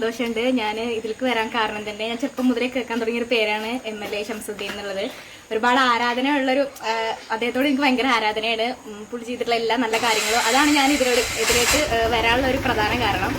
സന്തോഷമുണ്ട്. ഞാൻ ഇതിലേക്ക് വരാൻ കാരണം തന്നെ ഞാൻ ചെറുപ്പം മുതലേ കേൾക്കാൻ തുടങ്ങിയ ഒരു പേരാണ് എം എൽ എ ഷംസുദ്ദീൻ എന്നുള്ളത്. ഒരുപാട് ആരാധന ഉള്ളൊരു അദ്ദേഹത്തോട് എനിക്ക് ഭയങ്കര ആരാധനയാണ്. പുള്ളി ചെയ്തിട്ടുള്ള എല്ലാ നല്ല കാര്യങ്ങളും അതാണ് ഞാൻ ഇതിലോട് ഇതിലേക്ക് വരാനുള്ള ഒരു പ്രധാന കാരണം.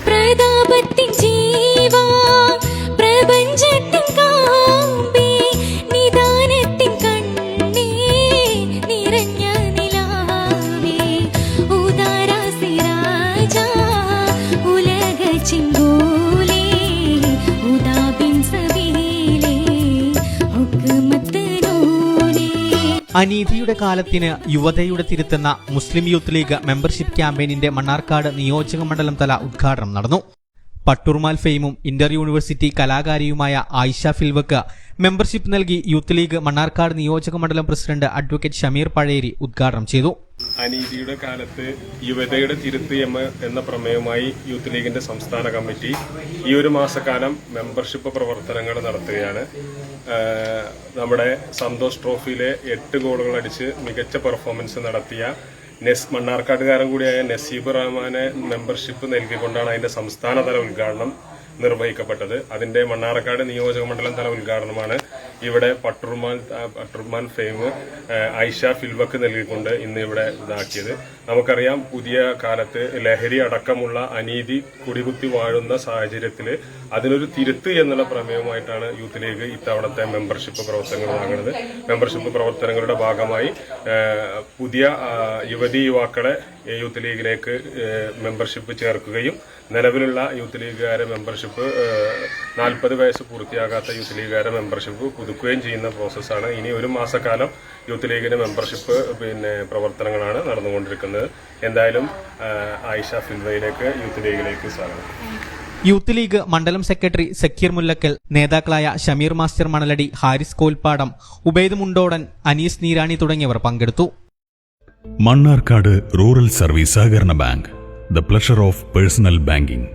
അനീതിയുടെ കാലത്തിന് യുവതയുടെ തിരുത്തുന്ന മുസ്ലിം യൂത്ത് ലീഗ് മെമ്പർഷിപ്പ് ക്യാമ്പയിനിന്റെ മണ്ണാർക്കാട് നിയോജക മണ്ഡലം തല ഉദ്ഘാടനം നടന്നു. പട്ടൂർമാൽ ഫെയിമും ഇന്റർ യൂണിവേഴ്സിറ്റി കലാകാരിയുമായ ആയിഷ ഫിൽവക്ക് മെമ്പർഷിപ്പ് നൽകി യൂത്ത് ലീഗ് മണ്ണാർക്കാട് നിയോജക മണ്ഡലം പ്രസിഡന്റ് അഡ്വക്കേറ്റ് ഷമീർ പഴേരി ഉദ്ഘാടനം ചെയ്തു. അനീതിയുടെ കാലത്ത് യുവതയുടെ തിരുത്ത് എന്ന പ്രമേയവുമായി യൂത്ത് ലീഗിന്റെ സംസ്ഥാന കമ്മിറ്റി ഈ ഒരു മാസക്കാലം മെമ്പർഷിപ്പ് പ്രവർത്തനങ്ങൾ നടത്തുകയാണ്. നമ്മുടെ സന്തോഷ് ട്രോഫിയിലെ എട്ട് ഗോളുകൾ അടിച്ച് മികച്ച പെർഫോമൻസ് നടത്തിയ നെസ് മണ്ണാർക്കാട്ടുകാരൻ കൂടിയായ നസീബ് റഹ്മാനെ മെമ്പർഷിപ്പ് നൽകിക്കൊണ്ടാണ് അതിന്റെ സംസ്ഥാനതല ഉദ്ഘാടനം നിർവഹിക്കപ്പെട്ടത്. അതിന്റെ മണ്ണാർക്കാട് നിയോജക മണ്ഡലം തല ഉദ്ഘാടനമാണ്. ഇവിടെ പട്ടുർമാൻ പട്ടുർമാൻ ഫെയിം ഐഷ ഫിൽവക്ക് നൽകിക്കൊണ്ട് ഇന്ന് ഇവിടെ ഇതാക്കിയത്. നമുക്കറിയാം പുതിയ കാലത്ത് ലഹരി അടക്കമുള്ള അനീതി കുടികുത്തി വാഴുന്ന സാഹചര്യത്തിൽ അതിനൊരു തിരുത്ത് എന്നുള്ള പ്രമേയമായിട്ടാണ് യൂത്ത് ലീഗ് ഇത്തവണത്തെ മെമ്പർഷിപ്പ് പ്രവർത്തനങ്ങൾ വാങ്ങുന്നത് മെമ്പർഷിപ്പ് പ്രവർത്തനങ്ങളുടെ ഭാഗമായി പുതിയ യുവതി യുവാക്കളെ യൂത്ത് ലീഗിലേക്ക് മെമ്പർഷിപ്പ് ചേർക്കുകയും നിലവിലുള്ള യൂത്ത് ലീഗുകാരെ മെമ്പർഷിപ്പ് നാൽപ്പത് വയസ്സ് പൂർത്തിയാകാത്ത യൂത്ത് ലീഗുകാരെ മെമ്പർഷിപ്പ് പുതുക്കുകയും ചെയ്യുന്ന പ്രോസസ്സാണ് ഇനി ഒരു മാസക്കാലം യൂത്ത് ലീഗിന്റെ മെമ്പർഷിപ്പ് പിന്നെ പ്രവർത്തനങ്ങളാണ് നടന്നുകൊണ്ടിരിക്കുന്നത്. എന്തായാലും ആയിഷ ഫിൽവയിലേക്ക് യൂത്ത് ലീഗിലേക്ക് സ്വാഗതം. യൂത്ത് ലീഗ് മണ്ഡലം സെക്രട്ടറി സക്കീർ മുല്ലക്കൽ നേതാക്കളായ ഷമീർ മാസ്റ്റർ മണലടി ഹാരിസ് കോൽപ്പാടം ഉബൈദ് മുണ്ടോടൻ അനീസ് നീരാണി തുടങ്ങിയവർ പങ്കെടുത്തു. മണ്ണാർക്കാട് റൂറൽ സർവീസ് സഹകരണ bank the pleasure of personal banking.